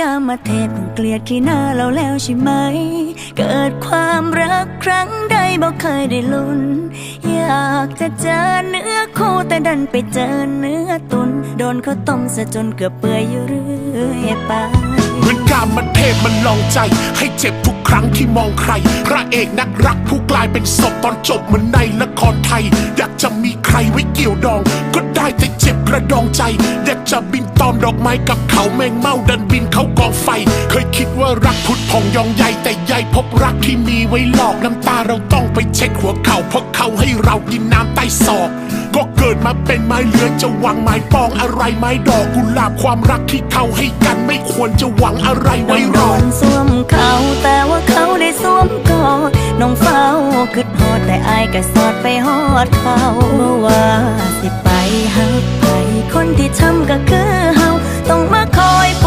กานกามาเทพคงเกลียดขี้หน้าเราแล้วใช่ไหม เกิดความรักครั้งใดบอกเคยได้ลุ้น อยากจะเจอเนื้อคู่แต่ดันไปเจอเนื้อตุน โดนเขาต้มซะจนเกือบเปื่อยอยู่เรื่อยไป เหมือนการมันเทพมันลองใจ ให้เจ็บทุกครั้งที่มองใคร พระเอกนักรักผู้กลายเป็นศพตอนจบเหมือนในละครไทย อยากจะมีใครไว้เกี่ยวดอง ก็ได้แต่เจ็บกระดองใจ อยากจะบินตอมดอกไม้กับเขาแมงเมาดันบินเขากองไฟ เคยคิดว่ารักพุดพองยองใหญ่แต่ใหญ่พบรักที่มีไว้หลอกน้ำตาเราต้องไปเช็ดหัวเขาเพราะเขาให้เรากินน้ำใต้ศอกก็ มาเป็นไม้เลื้อยจะหวังไม้ปองอะไรไม้ดอกกุหลาบความรักที่เขาให้กันไม่ควรจะหวังอะไรไว้รโดอนสวมเขาแต่ว่าเขาได้สวมกอดน้องเฝ้าคิดฮอดแต่อายก็สอดไปฮอดเขาเมื่อว่าสิไปหักไปคนที่ทำก็คือเฮาต้องมาคอยป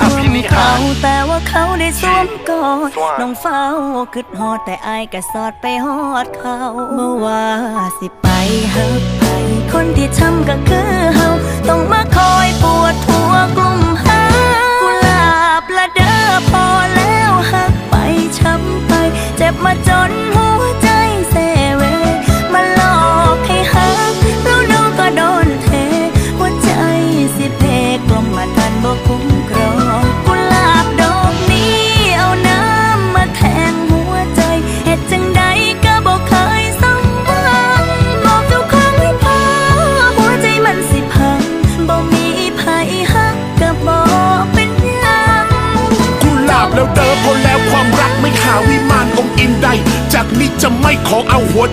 อภินิหารแต่ว่าเขาได้สวมกอดน้องเฝ้าคิดฮอดแต่อายก็สอดไปฮอดเขาเมื่อว่าสิไปฮักไป คนที่ทำก็คือเฮาต้องมาคอยปวด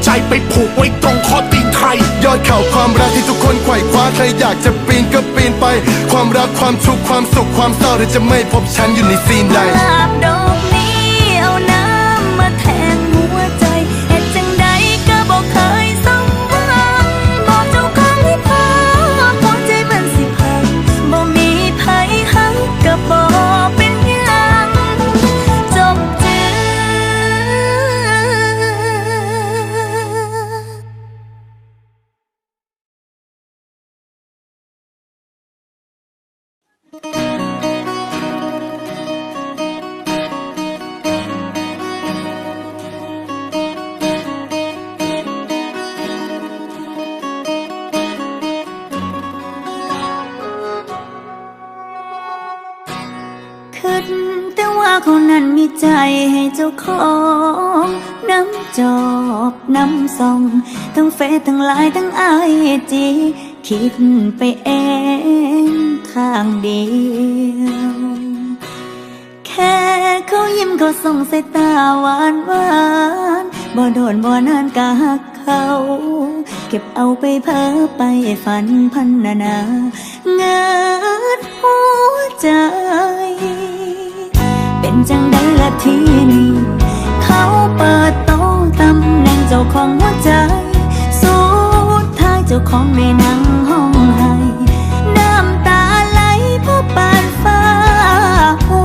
ใจไปผูกไว้ตรงข้อตีนใคร ยอดเขาความรักที่ทุกคนไขว่คว้าใครอยากจะปีนก็ปีนไป ความรักความทุกข์ความสุขความเศร้าเธอจะไม่พบฉันอยู่ในซีนใด ใจให้เจ้าของน้ำจอบน้ำส่องทั้งเฟซทั้งไลน์ทั้งไอจีคิดไปเองข้างเดียวแค่เขายิ้มเขาส่งสายตาหวานหวานบ่โดนบ่นานกะหักเขาเก็บเอาไปเพ้อไปฝันพันนานาเงิดหัวใจ เป็นจังได้ละทีนี้เขาเปิดโต๊ะตำแหน่งเจ้าของหัวใจ สุดท้ายเจ้าของในนั่งห้องไห้น้ำตาไหลเพราะปานฟ้าหู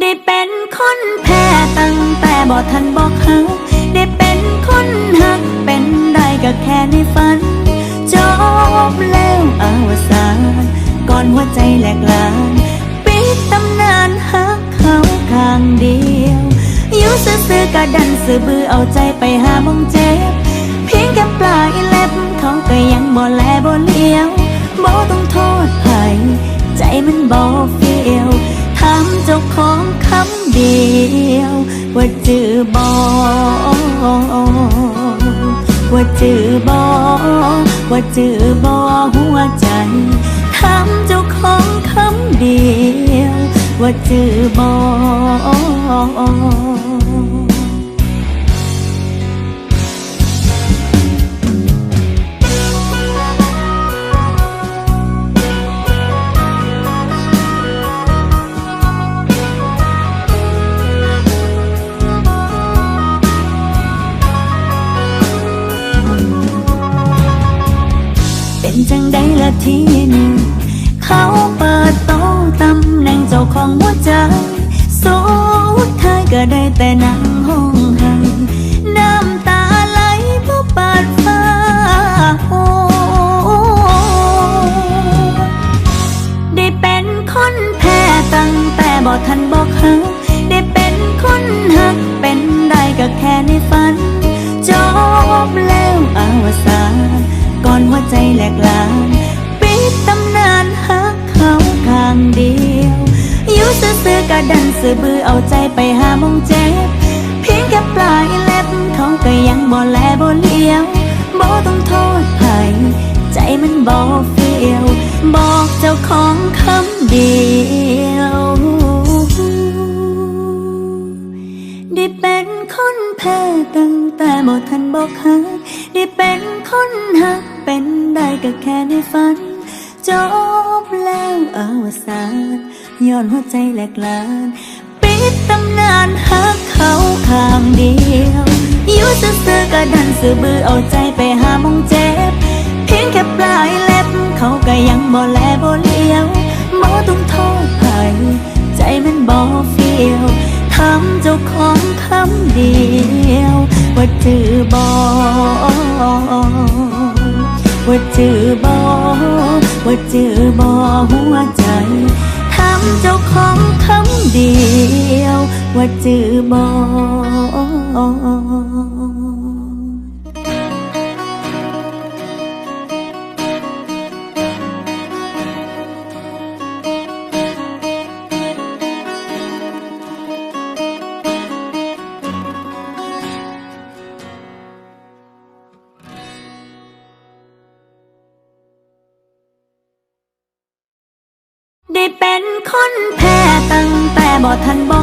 ได้เป็นคนแพ้ตั้งแต่บ่ทันบอกหักได้เป็นคนหักเป็นได้ก็แค่ในฝันจบแล้วอวสา อนหัวใจแหลกลานปิดตำนานหักเขาข้างเดียวอยู่ระดันสือบือเอาใจไปหามองเจ็บ เพียงแค่ปลายเล็บเขาก็ยังบ่แลบ่เลี้ยวบ่ต้องโทษใครใจมันบ่เฟียวถามเจ้าของคำเดียว ว่าจือบ่ว่าจือบ่ว่าจือบ่หัวใจ เดียว ว่าจือบ่เป็นจังใดละทีนึงเขาเปิดตำแหน่งเจ้าของหัวใจสุดท้ายก็ได้แต่นั่งห้องไห้น้ำตาไหลเพราะปิดฟ้าโอได้เป็นคนแพ้ตั้งแต่บอกทันบอกหักได้เป็นคนหักเป็นได้ก็แค่ในฝันจบแล้วอาวสานก่อนหัวใจแหลกลานางเดียว อยู่ซื่อๆกะดันสื่อบือเอาใจไปหามองเจ็บ เพียงแค่ปลายเล็บเขาก็ยังบ่แลบ่เลี้ยวบ่ต้องโทษใครใจมันบ่เฟียว บอกเจ้าของคำเดียว ได้เป็นคนแพ้ตั้งแต่บ่ทันบอกหักได้เป็นคนหักเป็นได้ก็แค่ในฝัน จบแล้วอาวสานย้อนหัวใจแหลกลาน ปิดตำนานหักเขาข้างเดียว อยู่ซื่อๆก็ดันสื่อบือเอาใจไปหามองเจ็บ เพียงแค่ปลายเล็บ เขาก็ยังบ่แลบ่เลี้ยวบ่ต้องโทษใครใจมันบ่เฟียวทำเจ้าของคำเดียว ว่าจือบ่ว่าจือบ่ ว่าจือบ่หัวใจทำเจ้าของคำเดียว ว่าจือบ่ไแ